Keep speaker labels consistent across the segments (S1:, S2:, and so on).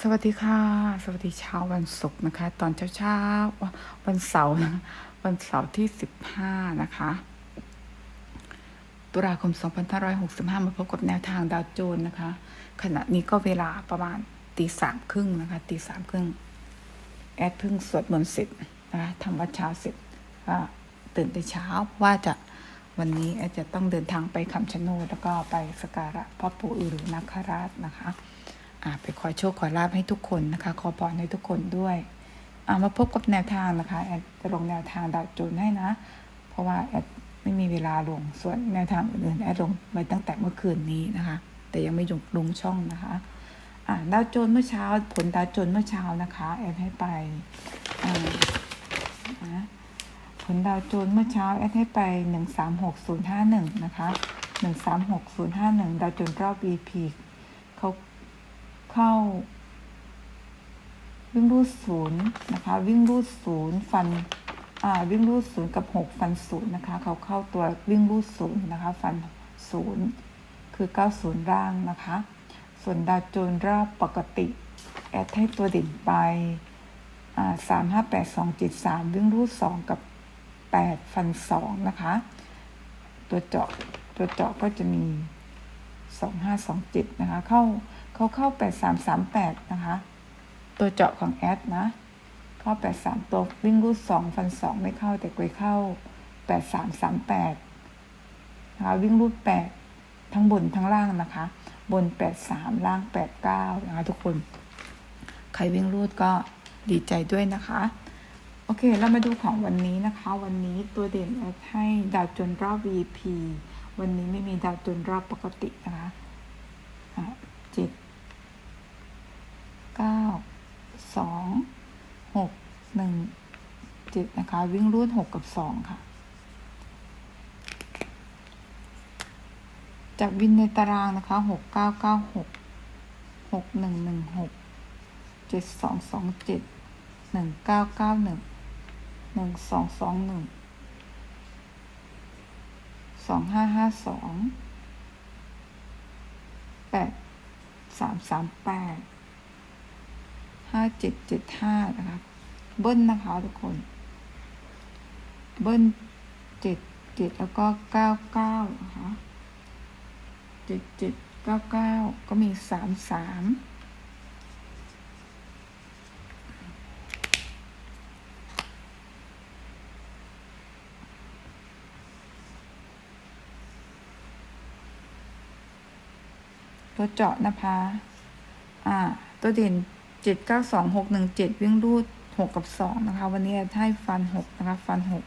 S1: สวัสดีค่ะ สวัสดีเช้าวันศุกร์นะคะ ตอนเช้าเช้าวันเสาร์วันเสาร์ที่สิบห้านะคะ ตุลาคม2565มาพบกับแนวทางดาวโจนส์นะคะ ขณะนี้ก็เวลาประมาณตีสามครึ่งนะคะตีสามครึ่งแอดเพิ่งสวดมนต์เสร็จนะคะทำวัดเช้าเสร็จตื่นแต่เช้าว่าจะวันนี้แอดจะต้องเดินทางไปคำชะโนดแล้วก็ไปสการะพ่อปู่อือรือนาคราชนะคะ ไปขอโชคขอลาบให้ทุกคนนะคะ ขอพรให้ทุกคนด้วยอามาพบกับแนวทางนะคะแอดจะลงแนวทางดาวโจนให้นะ เพราะว่าแอดไม่มีเวลาลงส่วนแนวทางอื่นแอดลงไปตั้งแต่เมื่อคืนนี้นะคะ แต่ยังไม่ลงลงช่องนะคะอ่าดาวโจนเมื่อเช้า ผลดาวโจนเมื่อเช้านะคะแอดให้ไปอ่านะผลดาวโจนเมื่อเช้าแอดให้ไปหนึ่งสามหกศูนย์ห้าหนึ่งนะคะหนึ่งสามหกศูนย์ห้าหนึ่งดาวโจนรอบ VP เขา เข้า วิ่งรูดศูนย์นะคะ วิ่งรูดศูนย์ฟันอ่าวิ่งรูดศูนย์กับหกฟันศูนย์นะคะ เขาเข้าตัววิ่งรูดศูนย์นะคะ ฟันศูนย์คือเก้าศูนย์ร่างนะคะ ส่วนดาวโจนรอบปกติ แอดให้ตัวเด่นไปสามห้าแปดสองเจ็ดสามวิ่งรูดสองกับแปดฟันสองนะคะ ตัวเจาะตัวเจาะก็จะมีสองห้าสองเจ็ดนะคะ เข้า เขาเข้าแปดสามสามแปดนะคะ ตัวเจาะของแอดนะ เข้าแปดสามตัววิ่งรูดสองฟันสองไม่เข้าแต่กวยเข้าแปดสามสามแปดนะคะวิ่งรูดแปดทั้งบนทั้งล่างนะคะ บนแปดสามล่างแปดเก้านะคะทุกคน ใครวิ่งรูดก็ดีใจด้วยนะคะ โอเค เรามาดูของวันนี้นะคะ วันนี้ตัวเด่นแอดให้ดาวจนรอบ VP วันนี้ไม่มีดาวจนรอบปกตินะคะเจ็ด เก้าสองหกหนึ่งเจ็ดนะคะ วิ่งรูดหกกับสองค่ะ จากวินในตารางนะคะหกเก้าเก้าหกหกหนึ่งหนึ่งหกเจ็ดสองสองเจ็ดหนึ่งเก้าเก้าหนึ่งหนึ่งสองสองหนึ่งสองห้าห้าสองแปดสามสามแปด ห้าเจ็ดเจ็ดห้านะคะเบิ้ลนะคะทุกคน เบิ้ลเจ็ดเจ็ดแล้วก็เก้าเก้านะคะเจ็ดเจ็ดเก้าเก้าก็มีสามสามตัวเจาะนะคะ อ่า ตัวเด่น เจ็ดเก้าสองหกหนึ่งเจ็ดวิ่งรูดหกกับสองนะคะ วันนี้ให้ฟันหกนะคะ ฟันหก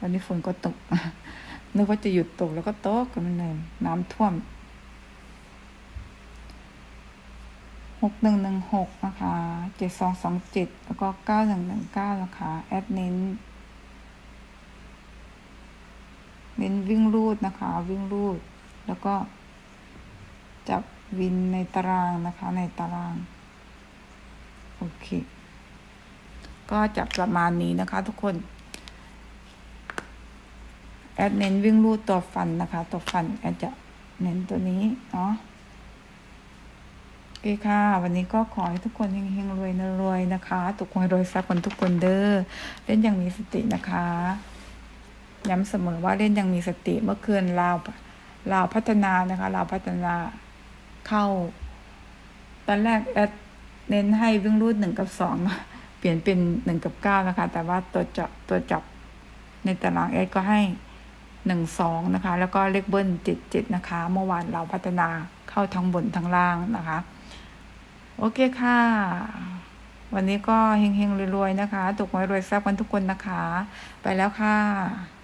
S1: วันนี้ฝนก็ตก นึกว่าจะหยุดตกแล้วก็ตกกันเลยน้ำท่วมหกหนึ่งหนึ่งหกนะคะเจ็ดสองสองเจ็ดแล้วก็เก้าหนึ่งหนึ่งเก้านะคะแอดเน้นเน้นวิ่งรูดนะคะ วิ่งรูด แล้วก็จับ วินในตารางนะคะในตาราง โอเค ก็จะประมาณนี้นะคะทุกคนแอดเน้นวิ่งรูดตัวฟันนะคะ ตัวฟันแอดจะเน้นตัวนี้เนาะโอเคค่ะ วันนี้ก็ขอให้ทุกคนเฮงๆรวยนะรวยนะคะทุกคนรวยสักคนทุกคนเด้อเล่นอย่างมีสตินะคะ ย้ำเสมอว่าเล่นอย่างมีสติเมื่อคืนลาวลาวพัฒนานะคะลาวพัฒนา เข้า ตอนแรกแอดเน้นให้วิ่งรูดหนึ่งกับสองเปลี่ยนเป็นหนึ่งกับเก้านะคะ แต่ว่าตัวจับตัวจับในตารางแอดก็ให้หนึ่งสองนะคะ แล้วก็เลขเบิ้ลเจ็ดเจ็ดนะคะ เมื่อวานเราพัฒนาเข้าทั้งบนทั้งล่างนะคะ โอเคค่ะ วันนี้ก็เฮงๆรวยๆนะคะ ตกหวยรวยทรัพย์กันทุกคนนะคะ ไปแล้วค่ะ